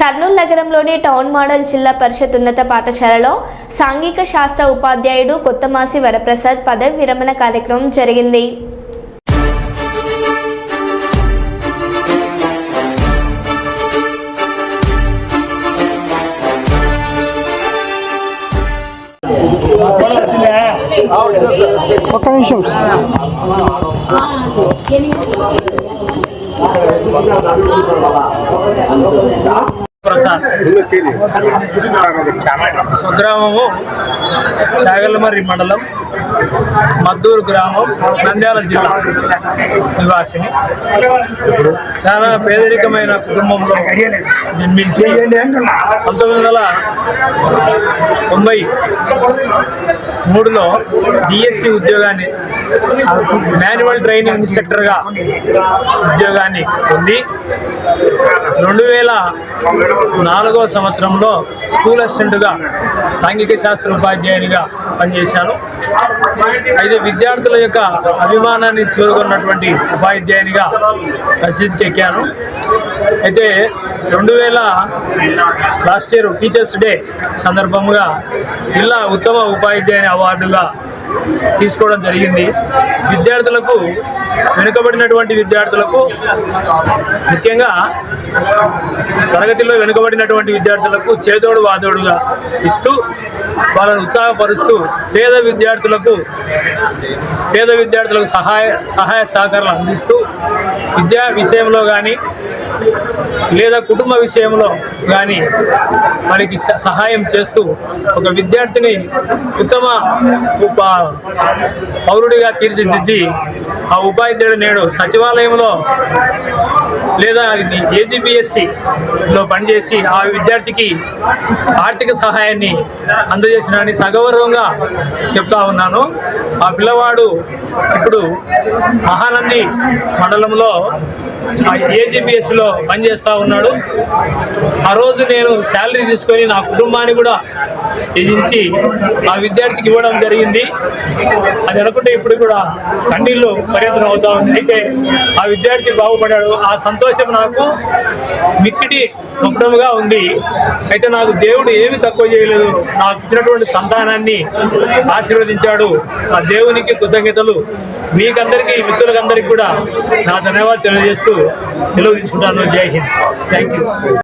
కర్నూలు నగరంలోని town model జిల్లా పరిషత్ ఉన్నత పాఠశాలలో సాంఘిక శాస్త్ర ఉపాధ్యాయుడు కొత్తమాసి వరప్రసాద్ పదవి విరమణ కార్యక్రమం జరిగింది. ఒక్క నిమిషం. ప్రసాద్. స్వగ్రామము చాగలమర్రి మండలం మద్దూరు గ్రామం నంద్యాల జిల్లా నివాసిని. చాలా పేదరికమైన కుటుంబంలో జన్మించి పంతొమ్మిది వందల తొంభై మూడులో డిఎస్సి ఉద్యోగాన్ని మాన్యువల్ ట్రైనింగ్ ఇన్స్ట్రక్టర్గా ఉద్యోగాన్ని పొంది రెండు వేల నాలుగో సంవత్సరంలో స్కూల్ అసిస్టెంట్గా సాంఘిక శాస్త్ర ఉపాధ్యాయునిగా పనిచేశాను. అయితే విద్యార్థుల యొక్క అభిమానాన్ని చూరుకున్నటువంటి ఉపాధ్యాయునిగా ప్రసిద్ధి ఎక్కాను అయితే రెండు వేల లాస్ట్ ఇయర్ టీచర్స్ డే సందర్భంగా జిల్లా ఉత్తమ ఉపాధ్యాయుని అవార్డుగా తీసుకోవడం జరిగింది. విద్యార్థులకు వెనుకబడినటువంటి విద్యార్థులకు ముఖ్యంగా తరగతిలో వెనుకబడినటువంటి విద్యార్థులకు చేదోడు వాదోడుగా ఇస్తూ వాళ్ళను ఉత్సాహపరుస్తూ పేద విద్యార్థులకు పేద విద్యార్థులకు సహాయ సహాయ సహకారాలు అందిస్తూ విద్యా విషయంలో కానీ లేదా కుటుంబ విషయంలో కానీ మనకి స- సహాయం చేస్తూ ఒక విద్యార్థిని ఉత్తమ పౌరుడిగా తీర్చిదిద్ది ఆ ఉపాధ్యాయుడు నేడు సచివాలయంలో లేదా ఏజీబీఎస్సిలో పనిచేసి ఆ విద్యార్థికి ఆర్థిక సహాయాన్ని అందజేసినని సగౌరవంగా చెప్తా ఉన్నాను. ఆ పిల్లవాడు ఇప్పుడు మహానంది మండలంలో ఏజీబీఎస్సిలో పనిచేస్తూ ఉన్నాడు. ఆ రోజు నేను శాలరీ తీసుకొని నా కుటుంబాన్ని కూడా త్యజించి ఆ విద్యార్థికి ఇవ్వడం జరిగింది. అది అనుకుంటే ఇప్పుడు కూడా కన్నీళ్ళు పర్యటన అవుతా ఉంది. అయితే ఆ విద్యార్థి బాగుపడ్డాడు. ఆ సంతోషం నాకు మిక్కిటి ముఖ్యముగా ఉంది. అయితే నాకు దేవుడు ఏమి తక్కువ చేయలేదు. నాకు ఇచ్చినటువంటి సంతానాన్ని ఆశీర్వదించాడు. ఆ దేవునికి కృతజ్ఞతలు. మీకందరికీ మిత్రులకందరికీ కూడా నా ధన్యవాదాలు తెలియజేస్తూ సెలవు తీసుకుంటాను. జై హింద్. Thank you.